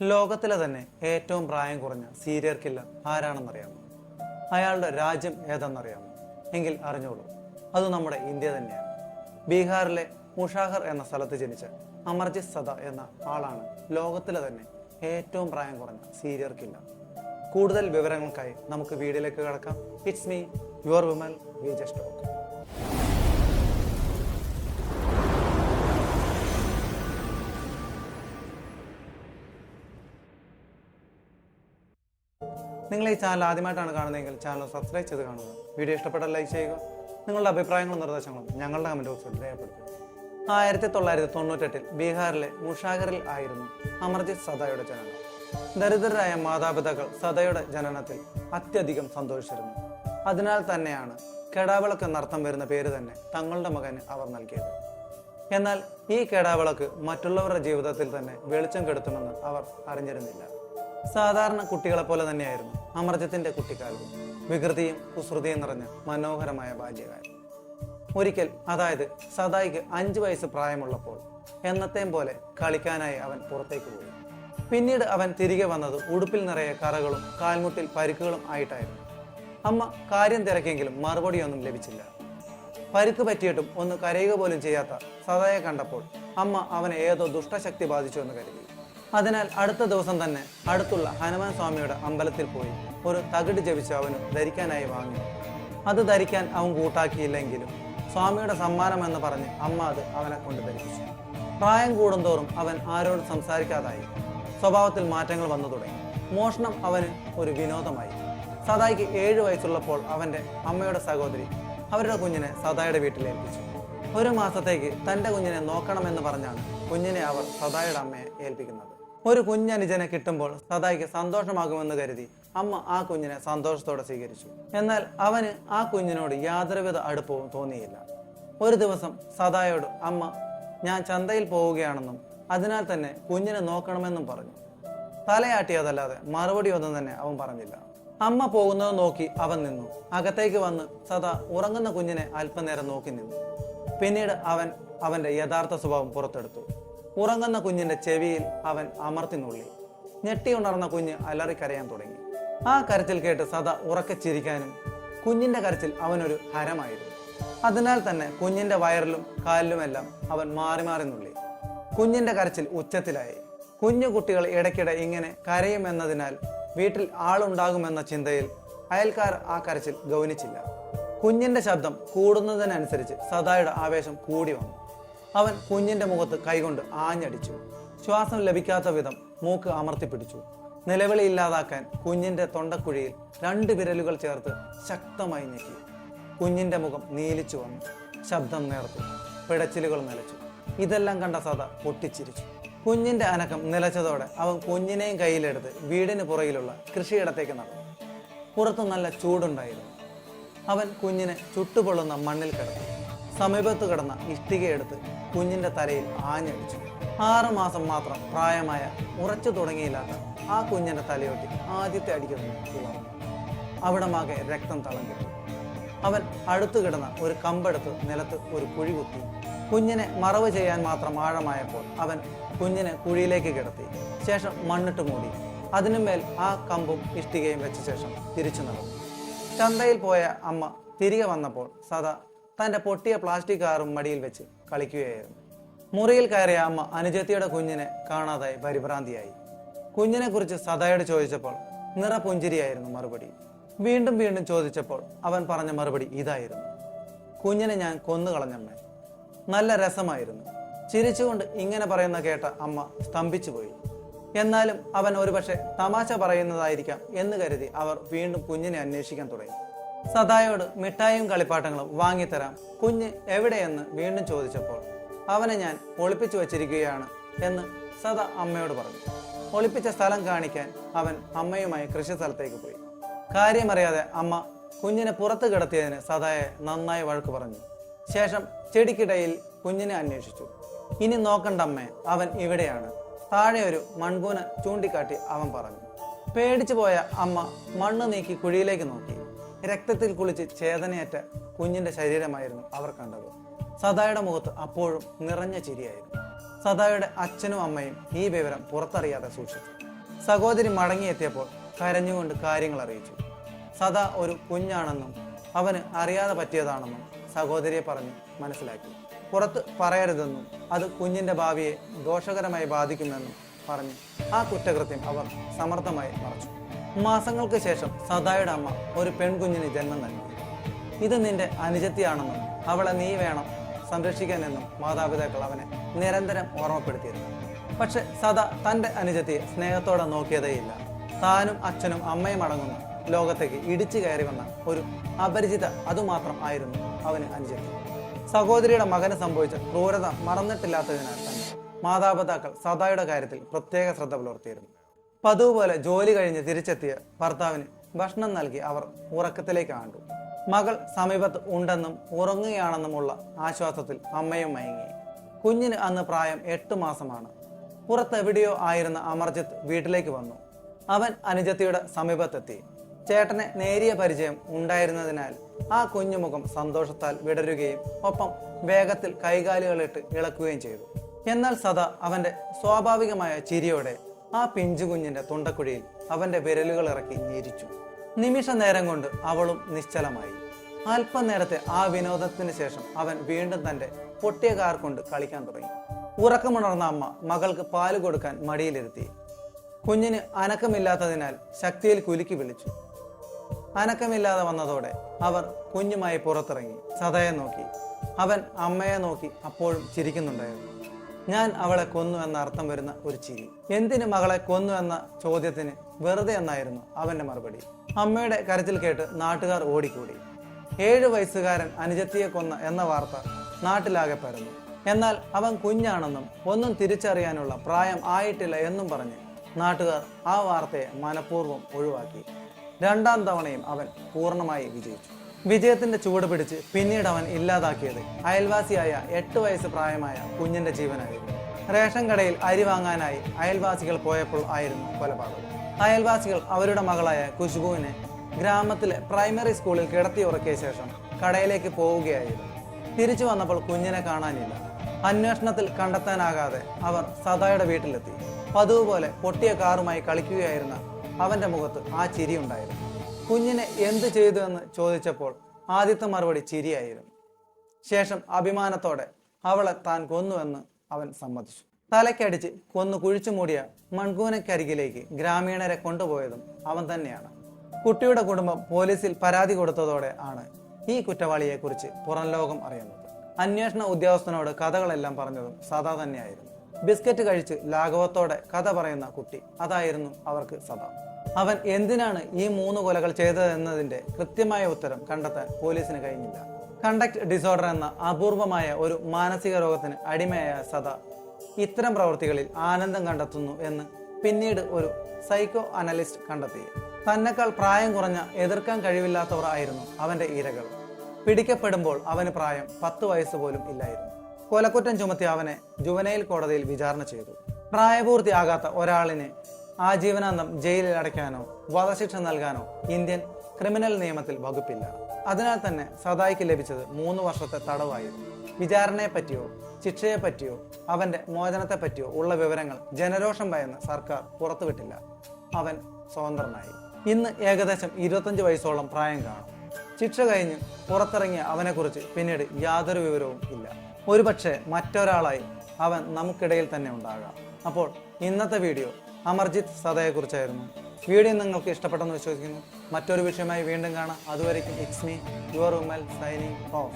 ലോകത്തിലെ തന്നെ ഏറ്റവും പ്രായം കുറഞ്ഞ സീരിയർ കില്ലർ ആരാണെന്നറിയാമോ? അയാളുടെ രാജ്യം ഏതെന്നറിയാമോ? എങ്കിൽ അറിഞ്ഞോളൂ അത് നമ്മുടെ ഇന്ത്യ തന്നെയാണ്. ബീഹാറിലെ മുഷാഹർ എന്ന സ്ഥലത്ത് ജനിച്ച അമർജിത് സദ എന്ന ആളാണ് ലോകത്തിലെ തന്നെ ഏറ്റവും പ്രായം കുറഞ്ഞ സീരിയർ കില്ലർ കൂടുതൽ വിവരങ്ങൾക്കായി നമുക്ക് വീഡിയോയിലേക്ക് കിടക്കാം. It's me your Vimal V just talk നിങ്ങൾ ഈ ചാനൽ ആദ്യമായിട്ടാണ് കാണുന്നതെങ്കിൽ ചാനൽ സബ്സ്ക്രൈബ് ചെയ്ത് കാണുക. വീഡിയോ ഇഷ്ടപ്പെട്ടാൽ ലൈക്ക് ചെയ്യുക. നിങ്ങളുടെ അഭിപ്രായങ്ങളും നിർദ്ദേശങ്ങളും ഞങ്ങളുടെ കമന്റ് ബോക്സിൽ രേഖപ്പെടുത്തുക. ആയിരത്തി തൊള്ളായിരത്തി തൊണ്ണൂറ്റെട്ടിൽ ബീഹാറിലെ മുഷാഗറിൽ ആയിരുന്നു അമർജിത് സദായുടെ ജനനം. ദരിദ്രരായ മാതാപിതാക്കൾ സദയുടെ ജനനത്തിൽ അത്യധികം സന്തോഷിച്ചിരുന്നു. അതിനാൽ തന്നെയാണ് കെടാവിളക്ക് എന്നർത്ഥം വരുന്ന പേര് തന്നെ തങ്ങളുടെ മകന് അവർ നൽകിയത്. എന്നാൽ ഈ കെടാവിളക്ക് മറ്റുള്ളവരുടെ ജീവിതത്തിൽ തന്നെ വെളിച്ചം കെടുത്തുമെന്ന് അവർ അറിഞ്ഞിരുന്നില്ല. സാധാരണ കുട്ടികളെ പോലെ തന്നെയായിരുന്നു അമർജത്തിന്റെ കുട്ടിക്കാലവും. വികൃതിയും കുസൃതിയും നിറഞ്ഞ മനോഹരമായ ബാല്യകാലം. ഒരിക്കൽ അതായത് സദായിക്ക് അഞ്ചു വയസ്സ് പ്രായമുള്ളപ്പോൾ എന്നത്തെയും പോലെ കളിക്കാനായി അവൻ പുറത്തേക്ക് പോയി. പിന്നീട് അവൻ തിരികെ വന്നത് ഉടുപ്പിൽ നിറയെ കറകളും കാൽമുട്ടിൽ പരുക്കുകളും ആയിട്ടായിരുന്നു. അമ്മ കാര്യം തിരക്കെങ്കിലും മറുപടിയൊന്നും ലഭിച്ചില്ല. പരുക്ക് പറ്റിയിട്ടും ഒന്ന് കരയുക പോലും ചെയ്യാത്ത സദായെ കണ്ടപ്പോൾ അമ്മ അവനെ ഏതോ ദുഷ്ടശക്തി ബാധിച്ചു എന്ന് കരുതി. അതിനാൽ അടുത്ത ദിവസം തന്നെ അടുത്തുള്ള ഹനുമാൻ സ്വാമിയുടെ അമ്പലത്തിൽ പോയി ഒരു തകിട് ജപിച്ച് അവന് ധരിക്കാനായി വാങ്ങി. അത് ധരിക്കാൻ അവൻ കൂട്ടാക്കിയില്ലെങ്കിലും സ്വാമിയുടെ സമ്മാനം എന്ന് പറഞ്ഞ് അമ്മ അത് അവനെ കൊണ്ട് ധരിപ്പിച്ചു. പ്രായം കൂടുന്തോറും അവൻ ആരോടും സംസാരിക്കാതായി. സ്വഭാവത്തിൽ മാറ്റങ്ങൾ വന്നു തുടങ്ങി. മോഷണം അവന് ഒരു വിനോദമായി. സദായിക്ക് ഏഴു വയസ്സുള്ളപ്പോൾ അവന്റെ അമ്മയുടെ സഹോദരി അവരുടെ കുഞ്ഞിനെ സദായുടെ വീട്ടിലേൽപ്പിച്ചു ഒരു മാസത്തേക്ക് തന്റെ കുഞ്ഞിനെ നോക്കണമെന്ന് പറഞ്ഞാണ് കുഞ്ഞിനെ അവർ സദായുടെ അമ്മയെ ഏൽപ്പിക്കുന്നത്. ഒരു കുഞ്ഞനുജനെ കിട്ടുമ്പോൾ സദായിക്ക് സന്തോഷമാകുമെന്ന് കരുതി അമ്മ ആ കുഞ്ഞിനെ സന്തോഷത്തോടെ സ്വീകരിച്ചു. എന്നാൽ അവന് ആ കുഞ്ഞിനോട് യാതൊരുവിധ അടുപ്പവും തോന്നിയില്ല. ഒരു ദിവസം സദായോട് അമ്മ ഞാൻ ചന്തയിൽ പോവുകയാണെന്നും അതിനാൽ തന്നെ കുഞ്ഞിനെ നോക്കണമെന്നും പറഞ്ഞു. തലയാട്ടിയതല്ലാതെ മറുപടി ഒന്നും തന്നെ അവൻ പറഞ്ഞില്ല. അമ്മ പോകുന്നത് നോക്കി അവൻ നിന്നു. അകത്തേക്ക് വന്ന് സദാ ഉറങ്ങുന്ന കുഞ്ഞിനെ അല്പനേരം നോക്കി നിന്നു. പിന്നീട് അവൻ അവന്റെ യഥാർത്ഥ സ്വഭാവം പുറത്തെടുത്തു. ഉറങ്ങുന്ന കുഞ്ഞിന്റെ ചെവിയിൽ അവൻ അമർത്തി നുള്ളി. ഞെട്ടിയുണർന്ന കുഞ്ഞ് അലറിക്കരയാൻ തുടങ്ങി. ആ കരച്ചിൽ കേട്ട് സദാ ഉറക്കെ ചിരിക്കാനും കുഞ്ഞിന്റെ കരച്ചിൽ അവനൊരു ഹരമായിരുന്നു. അതിനാൽ തന്നെ കുഞ്ഞിന്റെ വയറിലും കാലിലുമെല്ലാം അവൻ മാറി മാറി നുള്ളി. കുഞ്ഞിന്റെ കരച്ചിൽ ഉച്ചത്തിലായി. കുഞ്ഞു കുട്ടികൾ ഇടയ്ക്കിടെ ഇങ്ങനെ കരയുമെന്നതിനാൽ വീട്ടിൽ ആളുണ്ടാകുമെന്ന ചിന്തയിൽ അയൽക്കാർ ആ കരച്ചിൽ ഗൗനിച്ചില്ല. കുഞ്ഞിന്റെ ശബ്ദം കൂടുന്നതിനനുസരിച്ച് സദായുടെ ആവേശം കൂടി വന്നു. അവൻ കുഞ്ഞിന്റെ മുഖത്ത് കൈകൊണ്ട് ആഞ്ഞടിച്ചു. ശ്വാസം ലഭിക്കാത്ത വിധം മൂക്ക് അമർത്തിപ്പിടിച്ചു നിലവിളി ഇല്ലാതാക്കാൻ കുഞ്ഞിന്റെ തൊണ്ടക്കുഴിയിൽ രണ്ട് വിരലുകൾ ചേർത്ത് ശക്തമായി ഞെക്കി. കുഞ്ഞിന്റെ മുഖം നീലിച്ചു വന്നു. ശബ്ദം നേർത്തു. പിടച്ചിലുകൾ നിലച്ചു. ഇതെല്ലാം കണ്ട സദ പൊട്ടിച്ചിരിച്ചു. കുഞ്ഞിന്റെ അനക്കം നിലച്ചതോടെ അവൻ കുഞ്ഞിനെയും കയ്യിലെടുത്ത് വീടിന് പുറകിലുള്ള കൃഷിയിടത്തേക്ക് നടന്നു. പുറത്ത് നല്ല ചൂടുണ്ടായിരുന്നു. അവൻ കുഞ്ഞിനെ ചുട്ടുപൊള്ളുന്ന മണ്ണിൽ കിടന്നു. സമീപത്ത് കിടന്ന ഇഷ്ടികയെടുത്ത് കുഞ്ഞിന്റെ തലയിൽ ആഞ്ഞടിച്ചു. ആറുമാസം മാത്രം പ്രായമായ ഉറച്ചു തുടങ്ങിയില്ലാത്ത ആ കുഞ്ഞിന്റെ തലയോട്ടി ആദ്യത്തെ അടിക്കുന്നു തുളർന്നു അവിടമാകെ രക്തം തളം കെട്ടി അവൻ അടുത്തു കിടന്ന ഒരു കമ്പെടുത്ത് നിലത്ത് ഒരു കുഴി കുത്തി. കുഞ്ഞിനെ മറവ് ചെയ്യാൻ മാത്രം ആഴമായപ്പോൾ അവൻ കുഞ്ഞിനെ കുഴിയിലേക്ക് കിടത്തി. ശേഷം മണ്ണിട്ട് മൂടി. അതിനുമേൽ ആ കമ്പും ഇഷ്ടികയും വെച്ച ശേഷം തിരിച്ചു നടന്നു. ചന്തയിൽ പോയ അമ്മ തിരികെ വന്നപ്പോൾ സദാ തന്റെ പൊട്ടിയ പ്ലാസ്റ്റിക് കാറും മടിയിൽ വെച്ച് കളിക്കുകയായിരുന്നു. മുറിയിൽ കയറിയ അമ്മ അനുജത്തിയുടെ കുഞ്ഞിനെ കാണാതായി പരിഭ്രാന്തിയായി. കുഞ്ഞിനെ കുറിച്ച് സദായോട് ചോദിച്ചപ്പോൾ നിറപുഞ്ചിരിയായിരുന്നു മറുപടി. വീണ്ടും വീണ്ടും ചോദിച്ചപ്പോൾ അവൻ പറഞ്ഞ മറുപടി ഇതായിരുന്നു. കുഞ്ഞിനെ ഞാൻ കൊന്നുകളഞ്ഞമ്മേ. നല്ല രസമായിരുന്നു. ചിരിച്ചുകൊണ്ട് ഇങ്ങനെ പറയുന്ന കേട്ട അമ്മ സ്തംഭിച്ചു പോയി എന്നാലും അവൻ ഒരുപക്ഷെ തമാശ പറയുന്നതായിരിക്കാം എന്ന് കരുതി അവർ വീണ്ടും കുഞ്ഞിനെ അന്വേഷിക്കാൻ തുടങ്ങി. സദായോട് മിഠായിയും കളിപ്പാട്ടങ്ങളും വാങ്ങിത്തരാം. കുഞ്ഞ് എവിടെയെന്ന് വീണ്ടും ചോദിച്ചപ്പോൾ അവനെ ഞാൻ ഒളിപ്പിച്ചു വച്ചിരിക്കുകയാണ് എന്ന് സദ അമ്മയോട് പറഞ്ഞു. ഒളിപ്പിച്ച സ്ഥലം കാണിക്കാൻ അവൻ അമ്മയുമായി കൃഷി സ്ഥലത്തേക്ക് പോയി. കാര്യമറിയാതെ അമ്മ കുഞ്ഞിനെ പുറത്ത് കിടത്തിയതിന് സദായെ നന്നായി വഴക്ക് പറഞ്ഞു. ശേഷം ചെടിക്കിടയിൽ കുഞ്ഞിനെ അന്വേഷിച്ചു. ഇനി നോക്കണ്ട അമ്മേ അവൻ ഇവിടെയാണ്. താഴെ ഒരു മൺകൂന ചൂണ്ടിക്കാട്ടി അവൻ പറഞ്ഞു. പേടിച്ചു പോയ അമ്മ മണ്ണ് നീക്കി കുഴിയിലേക്ക് നോക്കി. രക്തത്തിൽ കുളിച്ച് ചേതനയേറ്റ കുഞ്ഞിന്റെ ശരീരമായിരുന്നു അവർ കണ്ടത്. സദായുടെ മുഖത്ത് അപ്പോഴും നിറഞ്ഞ ചിരിയായിരുന്നു. സദായുടെ അച്ഛനും അമ്മയും ഈ വിവരം പുറത്തറിയാതെ സൂക്ഷിച്ചു. സഹോദരി മടങ്ങിയെത്തിയപ്പോൾ കരഞ്ഞുകൊണ്ട് കാര്യങ്ങൾ അറിയിച്ചു. സദാ ഒരു കുഞ്ഞാണെന്നും അവന് അറിയാതെ പറ്റിയതാണെന്നും സഹോദരിയെ പറഞ്ഞ് മനസ്സിലാക്കി. പുറത്ത് പറയരുതെന്നും അത് കുഞ്ഞിന്റെ ഭാവിയെ ദോഷകരമായി ബാധിക്കുമെന്നും പറഞ്ഞ് ആ കുറ്റകൃത്യം അവർ സമർത്ഥമായി മറച്ചു. മാസങ്ങൾക്ക് ശേഷം സദായുടെ അമ്മ ഒരു പെൺകുഞ്ഞിന് ജന്മം നൽകി. ഇത് നിന്റെ അനുജത്തിയാണെന്നും അവളെ നീ വേണം സംരക്ഷിക്കാനെന്നും മാതാപിതാക്കൾ അവനെ നിരന്തരം ഓർമ്മപ്പെടുത്തിയിരുന്നു. പക്ഷെ സദ തന്റെ അനുജത്തിയെ സ്നേഹത്തോടെ നോക്കിയതേയില്ല. താനും അച്ഛനും അമ്മയും അടങ്ങുന്ന ലോകത്തേക്ക് ഇടിച്ചു കയറി വന്ന ഒരു അപരിചിത അതുമാത്രം ആയിരുന്നു അവന് അനുജത്തി. സഹോദരിയുടെ മകന് സംഭവിച്ച ക്രൂരത മറന്നിട്ടില്ലാത്തതിനാൽ തന്നെ മാതാപിതാക്കൾ സദായുടെ കാര്യത്തിൽ പ്രത്യേക ശ്രദ്ധ പുലർത്തിയിരുന്നു. പതിവ് പോലെ ജോലി കഴിഞ്ഞ് തിരിച്ചെത്തിയ ഭർത്താവിന് ഭക്ഷണം നൽകി അവർ ഉറക്കത്തിലേക്ക് ആണ്ടു. മകൾ സമീപത്ത് ഉണ്ടെന്നും ഉറങ്ങുകയാണെന്നുമുള്ള ആശ്വാസത്തിൽ അമ്മയും മയങ്ങി. കുഞ്ഞിന് അന്ന് പ്രായം എട്ട് മാസമാണ്. പുറത്തെവിടെയോ ആയിരുന്ന അമർജിത്ത് വീട്ടിലേക്ക് വന്നു. അവൻ അനുജത്തിയുടെ സമീപത്തെത്തി. ചേട്ടനെ നേരിയ പരിചയം ഉണ്ടായിരുന്നതിനാൽ ആ കുഞ്ഞുമുഖം സന്തോഷത്താൽ വിടരുകയും ഒപ്പം വേഗത്തിൽ കൈകാലുകളിട്ട് ഇളക്കുകയും ചെയ്തു. എന്നാൽ സദാ അവന്റെ സ്വാഭാവികമായ ചിരിയോടെ ആ പിഞ്ചു കുഞ്ഞിന്റെ തൊണ്ടക്കുഴിയിൽ അവന്റെ വിരലുകൾ ഇറക്കി ഞെരിച്ചു. നിമിഷ നേരം കൊണ്ട് അവളും നിശ്ചലമായി. അല്പനേരത്തെ ആ വിനോദത്തിന് ശേഷം അവൻ വീണ്ടും തന്റെ പൊട്ടിയ കാർ കൊണ്ട് കളിക്കാൻ തുടങ്ങി. ഉറക്കമുണർന്ന അമ്മ മകൾക്ക് പാൽ കൊടുക്കാൻ മടിയിലിരുത്തി. കുഞ്ഞിന് അനക്കമില്ലാത്തതിനാൽ ശക്തിയിൽ കുലുക്കി വിളിച്ചു. അനക്കമില്ലാതെ വന്നതോടെ അവർ കുഞ്ഞുമായി പുറത്തിറങ്ങി. സദയെ നോക്കി. അവൻ അമ്മയെ നോക്കി അപ്പോഴും ചിരിക്കുന്നുണ്ടായിരുന്നു. ഞാൻ അവളെ കൊന്നു എന്ന അർത്ഥം വരുന്ന ഒരു ചിരി. എന്തിന് മകളെ കൊന്നു എന്ന ചോദ്യത്തിന് വെറുതെ എന്നായിരുന്നു അവന്റെ മറുപടി. അമ്മയുടെ കരച്ചിൽ കേട്ട് നാട്ടുകാർ ഓടിക്കൂടി. ഏഴ് വയസ്സുകാരൻ അനുജത്തിയെ കൊന്ന എന്ന വാർത്ത നാട്ടിലാകെ പരന്നു. എന്നാൽ അവൻ കുഞ്ഞാണെന്നും ഒന്നും തിരിച്ചറിയാനുള്ള പ്രായം ആയിട്ടില്ല എന്നും പറഞ്ഞ് നാട്ടുകാർ ആ വാർത്തയെ മനഃപൂർവം ഒഴിവാക്കി. രണ്ടാം തവണയും അവൻ പൂർണമായി വിജയിച്ചു. വിജയത്തിന്റെ ചുവട് പിടിച്ച് പിന്നീട് അവൻ ഇല്ലാതാക്കിയത് അയൽവാസിയായ എട്ട് വയസ്സ് പ്രായമായ കുഞ്ഞിന്റെ ജീവനായിരുന്നു. റേഷൻ കടയിൽ അരി വാങ്ങാനായി അയൽവാസികൾ പോയപ്പോൾ ആയിരുന്നു കൊലപാതകം. അയൽവാസികൾ അവരുടെ മകളായ കുഷ്ബുവിനെ ഗ്രാമത്തിലെ പ്രൈമറി സ്കൂളിൽ കിടത്തി ഉറക്കിയ ശേഷം കടയിലേക്ക് പോവുകയായിരുന്നു. തിരിച്ചു വന്നപ്പോൾ കുഞ്ഞിനെ കാണാനില്ല. അന്വേഷണത്തിൽ കണ്ടെത്താനാകാതെ അവർ സദായുടെ വീട്ടിലെത്തി. പതിവ് പോലെ പൊട്ടിയ കാറുമായി കളിക്കുകയായിരുന്ന അവന്റെ മുഖത്ത് ആ ചിരി ഉണ്ടായിരുന്നു. കുഞ്ഞിനെ എന്ത് ചെയ്തു എന്ന് ചോദിച്ചപ്പോൾ ആദ്യത്തെ മറുപടി ചിരിയായിരുന്നു. ശേഷം അഭിമാനത്തോടെ അവളെ താൻ കൊന്നുവെന്ന് അവൻ സമ്മതിച്ചു. തലക്കടിച്ച് കൊന്നു കുഴിച്ചു മൂടിയ മൺകൂനക്കരികിലേക്ക് ഗ്രാമീണരെ കൊണ്ടുപോയതും അവൻ തന്നെയാണ്. കുട്ടിയുടെ കുടുംബം പോലീസിൽ പരാതി കൊടുത്തതോടെ ആണ് ഈ കുറ്റവാളിയെക്കുറിച്ച് പുറം ലോകം അറിയുന്നത്. അന്വേഷണ ഉദ്യോഗസ്ഥനോട് കഥകളെല്ലാം പറഞ്ഞതും സദാ തന്നെയായിരുന്നു ബിസ്ക്കറ്റ് കഴിച്ച് ലാഘവത്തോടെ കഥ പറയുന്ന കുട്ടി. അതായിരുന്നു അവർക്ക് സദാ അവൻ എന്തിനാണ് ഈ മൂന്ന് കൊലകൾ ചെയ്തതെന്നതിന്റെ കൃത്യമായ ഉത്തരം കണ്ടെത്താൻ പോലീസിന് കഴിഞ്ഞില്ല. കണ്ടക്ട് ഡിസോർഡർ എന്ന അപൂർവമായ ഒരു മാനസിക രോഗത്തിന് അടിമയായ സദ ഇത്തരം പ്രവൃത്തികളിൽ ആനന്ദം കണ്ടെത്തുന്നു എന്ന് പിന്നീട് ഒരു സൈക്കോ അനലിസ്റ്റ് കണ്ടെത്തി. തന്നെക്കാൾ പ്രായം കുറഞ്ഞ എതിർക്കാൻ കഴിവില്ലാത്തവർ ആയിരുന്നു അവന്റെ ഇരകൾ. പിടിക്കപ്പെടുമ്പോൾ അവന് പ്രായം പത്ത് വയസ്സ് പോലും ഇല്ലായിരുന്നു. കൊലക്കുറ്റം ചുമത്തി അവനെ ജുവനൈൽ കോടതിയിൽ വിചാരണ ചെയ്തു. പ്രായപൂർത്തിയാകാത്ത ഒരാളിനെ ആജീവനാന്തം ജയിലിൽ അടയ്ക്കാനോ വധശിക്ഷ നൽകാനോ ഇന്ത്യൻ ക്രിമിനൽ നിയമത്തിൽ വകുപ്പില്ല. അതിനാൽ തന്നെ സദായിക്ക് ലഭിച്ചത് മൂന്ന് വർഷത്തെ തടവായിരുന്നു. വിചാരണയെ പറ്റിയോ ശിക്ഷയെ പറ്റിയോ അവന്റെ മോചനത്തെ പറ്റിയോ ഉള്ള വിവരങ്ങൾ ജനരോഷം ഭയന്ന് സർക്കാർ പുറത്തുവിട്ടില്ല. അവൻ സ്വതന്ത്രനായി. ഇന്ന് ഏകദേശം ഇരുപത്തഞ്ച് വയസ്സോളം പ്രായം കാണും. ശിക്ഷ കഴിഞ്ഞ് പുറത്തിറങ്ങിയ അവനെക്കുറിച്ച് പിന്നീട് യാതൊരു വിവരവും ഇല്ല. ഒരുപക്ഷെ മറ്റൊരാളായി അവൻ നമുക്കിടയിൽ തന്നെ ഉണ്ടാകാം. അപ്പോൾ ഇന്നത്തെ വീഡിയോ അമർജിത് സദയെക്കുറിച്ചായിരുന്നു വീഡിയോ നിങ്ങൾക്ക് ഇഷ്ടപ്പെട്ടെന്ന് വിശ്വസിക്കുന്നു. മറ്റൊരു വിഷയമായി വീണ്ടും കാണാം. അതുവരെയ്ക്കും it's me your ഉമ്മൽ signing of